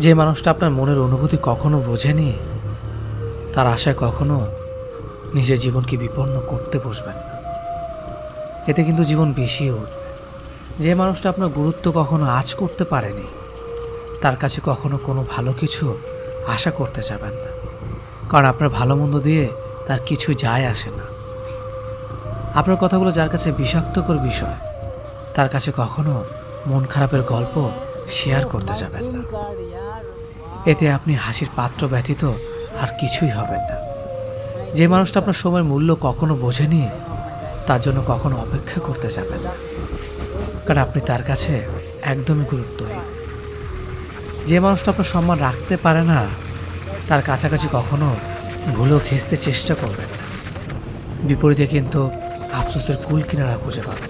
যে মানুষটা আপনার মনের অনুভূতি কখনো বোঝেনি, তার আশায় কখনো নিজের জীবনকে বিপন্ন করতে বসবেন না। এতে কিন্তু জীবন বেশি উঠবে। যে মানুষটা আপনার গুরুত্ব কখনো আজ করতে পারেনি, তার কাছে কখনো কোনো ভালো কিছু আশা করতে যাবেন না। কারণ আপনার ভালো মন্দ দিয়ে তার কিছু যায় আসে না। আপনার কথাগুলো যার কাছে বিষাক্তকর বিষয়, তার কাছে কখনো মন খারাপের গল্প শেয়ার করতে যাবেন না। এতে আপনি হাসির পাত্র ব্যতীত আর কিছুই হবেন না। যে মানুষটা আপনার সময়ের মূল্য কখনো বোঝেনি, তার জন্য কখনো অপেক্ষা করতে যাবেন না। কারণ আপনি তার কাছে একদমই গুরুত্বহীন। যে মানুষটা আপনার সম্মান রাখতে পারে না, তার কাছাকাছি কখনো ভুলো ঘেঁচতে চেষ্টা করবেন না। বিপরীতে কিন্তু আফসোসের কুল কিনারা খুঁজে পাবেন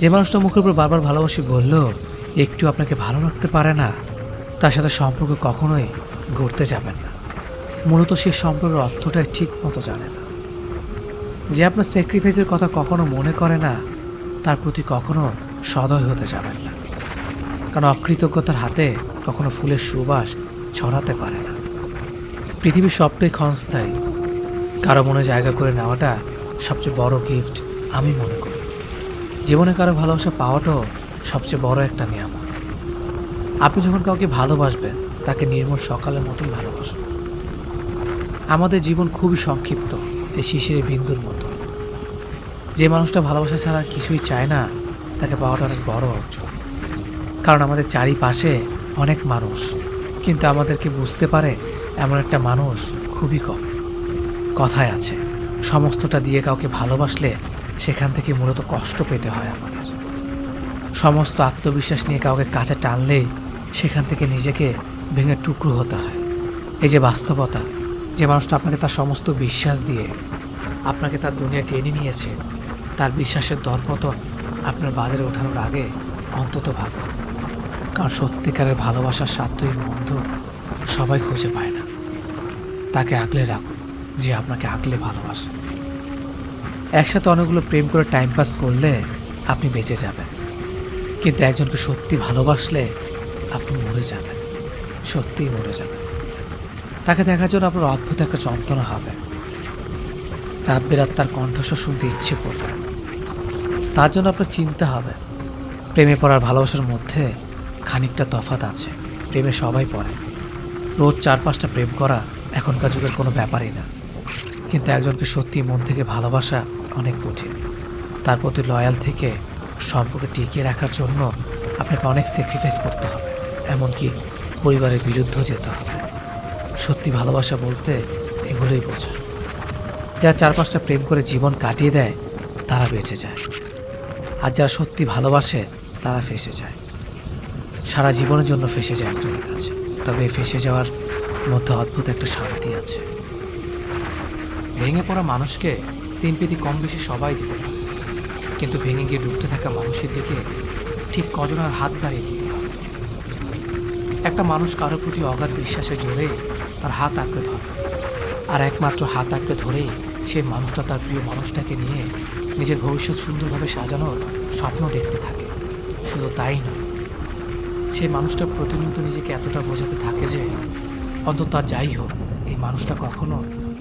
যে মানুষটা মুখের উপর বারবার ভালোবাসি বললেও একটু আপনাকে ভালো রাখতে পারে না তার সাথে সম্পর্ক কখনোই গড়তে যাবেন না। মূলত সে সম্পর্কের অর্থটাই ঠিক মতো জানে না। যে আপনার স্যাক্রিফাইসের কথা কখনো মনে করে না, তার প্রতি কখনো সদয় হতে যাবেন না। কারণ অকৃতজ্ঞতার হাতে কখনো ফুলের সুবাস ছড়াতে পারে না। পৃথিবীর সবটাই ক্ষণস্থায়ী। কারও মনে জায়গা করে নেওয়াটা সবচেয়ে বড় গিফট আমি মনে করি। জীবনে কারও ভালোবাসা পাওয়াটাও সবচেয়ে বড় একটা নিয়ামত। আপনি যখন কাউকে ভালোবাসবেন, তাকে নির্মল সকালের মতোই ভালোবাসুন। আমাদের জীবন খুবই সংক্ষিপ্ত, এই শিশিরের বিন্দুর মতো। যে মানুষটা ভালোবাসা ছাড়া কিছুই চায় না, তাকে পাওয়াটা অনেক বড় অর্জন। কারণ আমাদের চারিপাশে অনেক মানুষ, কিন্তু আমাদেরকে বুঝতে পারে এমন একটা মানুষ খুবই কম। কথায় আছে, সমস্তটা দিয়ে কাউকে ভালোবাসলে সেখান থেকে মূলত কষ্ট পেতে হয় আমাদের। সমস্ত আত্মবিশ্বাস নিয়ে কাউকে কাছে টানলেই সেখান থেকে নিজেকে ভেঙে টুকরো হতে হয়। এই যে বাস্তবতা, যে মানুষটা আপনাকে তার সমস্ত বিশ্বাস দিয়ে আপনাকে তার দুনিয়া টেনে নিয়েছে, তার বিশ্বাসের দরপতন আপনার বাজারে ওঠানোর আগে অন্তত ভাবুন কারণ সত্যিকারের ভালোবাসার স্বার্থই বন্ধু সবাই খুঁজে পায় না। তাকে আগলে রাখুন, যে আপনাকে আগলে ভালোবাসে। একসাথে অনেকগুলো প্রেম করে টাইম পাস করলে আপনি বেঁচে যাবেন। কিন্তু একজনকে সত্যি ভালোবাসলে আপনি মরে যাবেন। সত্যিই মরে যাবেন। তাকে দেখার জন্য আপনার অদ্ভুত একটা যন্ত্রণা হবে। রাত বেরাত তার কণ্ঠস্বর শুনতে ইচ্ছে করবে। তার জন্য আপনার চিন্তা হবে। প্রেমে পড়ার ভালোবাসার মধ্যে খানিকটা তফাত আছে। প্রেমে সবাই পড়ে। রোজ চার পাঁচটা প্রেম করা এখনকার যুগের কোনো ব্যাপারই না। কিন্তু একজনকে সত্যি মন থেকে ভালোবাসা অনেক কঠিন। তার প্রতি লয়াল থেকে সম্পর্কে টিকিয়ে রাখার জন্য আপনাকে অনেক স্যাক্রিফাইস করতে হবে। এমনকি পরিবারের বিরুদ্ধেও যেতে হবে। সত্যি ভালোবাসা বলতে এগুলোই বোঝায়। যারা চার পাঁচটা প্রেম করে জীবন কাটিয়ে দেয়, তারা বেঁচে যায়। আর যারা সত্যি ভালোবাসে, তারা ফেসে যায়। সারা জীবনের জন্য ফেসে যায় একজনের কাছে। তবে ফেসে যাওয়ার মধ্যে অদ্ভুত একটা শান্তি আছে। ভেঙে পড়া মানুষকে সিম্পিতি কম বেশি সবাই দিতে পারে। কিন্তু ভেঙে গিয়ে ডুবতে থাকা মানুষের দিকে ঠিক কজনের হাত বাড়িয়ে দিতে একটা মানুষ কারোর প্রতি অগাধ বিশ্বাসে জোরে তার হাত আঁকড়ে ধরে। আর একমাত্র হাত আঁকড়ে ধরেই সেই মানুষটা তার প্রিয় মানুষটাকে নিয়ে নিজের ভবিষ্যৎ সুন্দরভাবে সাজানোর স্বপ্ন দেখতে থাকে। শুধু তাই নয় সেই মানুষটা প্রতিনিয়ত নিজেকে এতটা বোঝাতে থাকে যে অন্তত তার যাই হোক, এই মানুষটা কখনো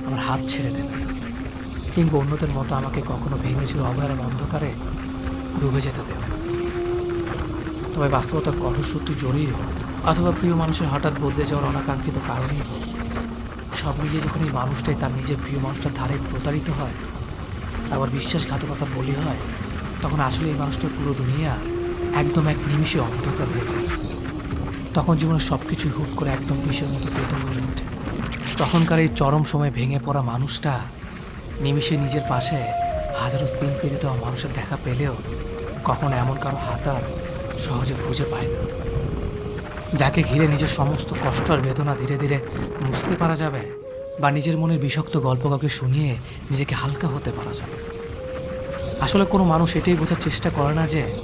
আমার হাত ছেড়ে দেবে না। কিংবা অন্যদের মতো আমাকে কখনো ভেঙেছিল অভয়ার অন্ধকারে ডুবে যেতে দেবে তবে বাস্তবতার কঠোর সত্যি জড়িয়ে হোক অথবা প্রিয় মানুষের হঠাৎ বদলে যাওয়ার অনাকাঙ্ক্ষিত কারণেই হোক। সব মিলিয়ে যখন এই মানুষটাই তার নিজের প্রিয় মানুষটার ধারে প্রতারিত হয় আবার বিশ্বাসঘাতকতার বলি হয়, তখন আসলে এই মানুষটার পুরো দুনিয়া একদম এক নিমিষে অন্ধকার হয়ে যায় তখন জীবনের সব কিছু হুট করে একদম বিষের মতো তেতো হয়ে ওঠে। তখনকার এই চরম সময় ভেঙে পড়া মানুষটা নিমিষে নিজের পাশে হাজারো সিম পেরিয়ে দেওয়া মানুষের দেখা পেলেও কখনো এমন কারও হাত আর সহজে খুঁজে পায় না। যাকে ঘিরে নিজের সমস্ত কষ্ট আর বেদনা ধীরে ধীরে বুঝতে পারা যাবে, বা নিজের মনের বিষাক্ত গল্প কাউকে শুনিয়ে নিজেকে হালকা হতে পারা যাবে। আসলে কোনো মানুষ এটাই বোঝার চেষ্টা করে না যে,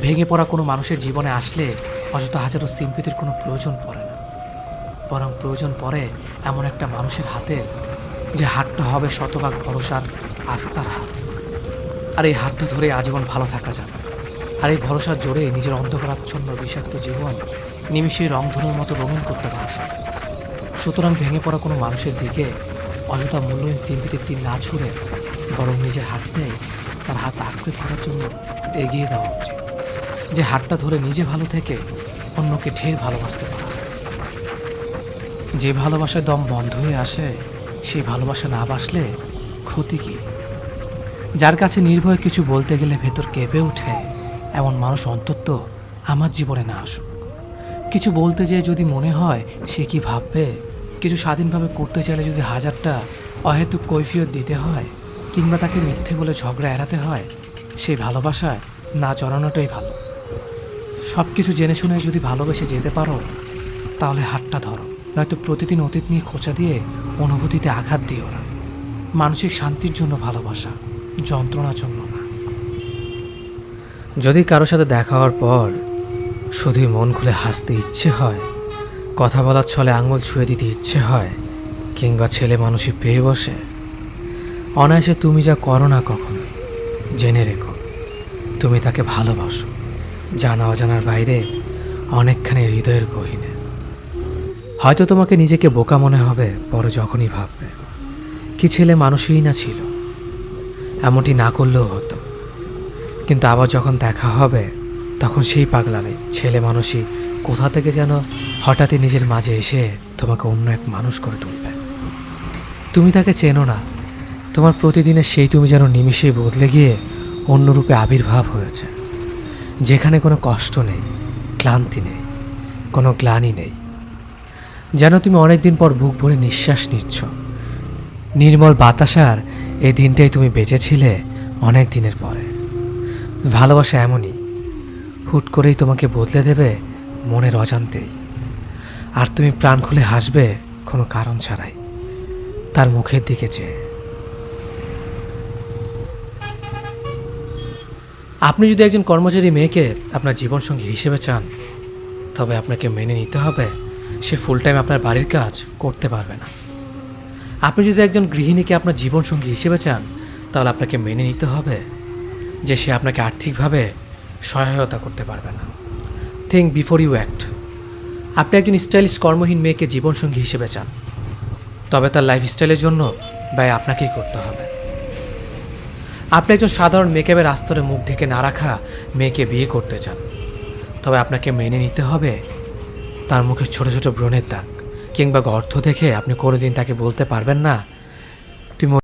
ভেঙে পড়া কোনো মানুষের জীবনে আসলে অযথা হাজারো সিম্পিতির কোনো প্রয়োজন পড়ে না। বরং প্রয়োজন পড়ে এমন একটা মানুষের হাতে, যে হাতটা হবে শতভাগ ভরসার আস্থার হাত। আর এই হাতটা ধরে আজীবন ভালো থাকা যাবে। আর এই ভরসার জোরে নিজের অন্ধকারাচ্ছন্ন বিষাক্ত জীবন নিমিষেই রংধনুর মতো রঙিন করতে পারছে। সুতরাং ভেঙে পড়া কোনো মানুষের দিকে অযথা মূল্যহীন সিম্পিটির তীর না ছুঁড়ে বরং নিজের হাত হাতটাই তার হাত আঁকড়ে ধরার জন্য এগিয়ে দেওয়া উচিত। যে হাতটা ধরে নিজে ভালো থেকে অন্যকে ঢের ভালোবাসতে পারছে। যে ভালোবাসায় দম বন্ধ হয়ে আসে, সেই ভালোবাসা না বাসলে ক্ষতি কি? যার কাছে নির্ভয় কিছু বলতে গেলে ভেতর কেঁপে ওঠে এমন মানুষ অন্তত আমার জীবনে না আসুক। কিছু বলতে যেয়ে যদি মনে হয়, সে কি ভাববে? কিছু স্বাধীনভাবে করতে চাইলে যদি হাজারটা অহেতুক কৈফিয়ত দিতে হয়, কিংবা তাকে মিথ্যে বলে ঝগড়া এড়াতে হয় সেই ভালোবাসায় না জড়ানোটাই ভালো। সব কিছু জেনে শুনে যদি ভালোবেসে যেতে পারো, তাহলে হাতটা ধরো। নয়তো প্রতিদিন অতীত নিয়ে খোঁচা দিয়ে অনুভূতিতে আঘাত দিও না। মানসিক শান্তির জন্য ভালোবাসা, যন্ত্রণার জন্য না। যদি কারোর সাথে দেখা হওয়ার পর শুধুই মন খুলে হাসতে ইচ্ছে হয়, কথা বলার ছলে আঙুল ছুঁয়ে দিতে ইচ্ছে হয়, কিংবা ছেলে মানুষই পেয়ে বসে। অনায়াসে তুমি যা করো না কখনো জেনে রেখো। তুমি তাকে ভালোবাসো, জানা অজানার বাইরে, অনেকখানি হৃদয়ের গহীনে। হয়তো তোমাকে নিজেকে বোকা মনে হবে পরে যখনই ভাববে, কি ছেলে মানুষই না ছিল। এমনটি না করলেও হতো। কিন্তু আবার যখন দেখা হবে তখন সেই পাগলামে ছেলে মানুষই কোথা থেকে যেন হঠাৎই নিজের মাঝে এসে তোমাকে অন্য এক মানুষ করে তুলবে। তুমি তাকে চেনো না। তোমার প্রতিদিনের সেই তুমি যেন নিমিষে বদলে গিয়ে অন্যরূপে আবির্ভাব হয়েছে। যেখানে কোনো কষ্ট নেই, ক্লান্তি নেই, কোনো গ্লানি নেই। যেন তুমি অনেকদিন পর বুক ভরে নিঃশ্বাস নিচ্ছ। নির্মল বাতাসার এই দিনটাই তুমি বেঁচেছিলে অনেক দিনের পরে। ভালোবাসা এমনই হুট করেই তোমাকে বদলে দেবে মনের অজান্তেই। আর তুমি প্রাণ খুলে হাসবে কোনো কারণ ছাড়াই। তার মুখের দিকে চেয়ে। আপনি যদি একজন কর্মচারী মেয়েকে আপনার জীবনসঙ্গী হিসেবে চান, তবে আপনাকে মেনে নিতে হবে সে ফুল টাইম আপনার বাড়ির কাজ করতে পারবে না। আপনি যদি একজন গৃহিণীকে আপনার জীবনসঙ্গী হিসেবে চান, তাহলে আপনাকে মেনে নিতে হবে যে সে আপনাকে আর্থিকভাবে সহায়তা করতে পারবে না। থিঙ্ক বিফোর ইউ অ্যাক্ট আপনি একজন স্টাইলিশ কর্মহীন মেয়েকে জীবনসঙ্গী হিসেবে চান। তবে তার লাইফস্টাইলের জন্য ব্যয় আপনাকেই করতে হবে। আপনি একজন সাধারণ মেকআপের আস্তরে মুখ ঢেকে না রাখা মেয়েকে বিয়ে করতে চান। তবে আপনাকে মেনে নিতে হবে তার মুখে ছোট ছোট ব্রণের দাগ, কিংবা গর্ত দেখে আপনি কোনোদিন তাকে বলতে পারবেন না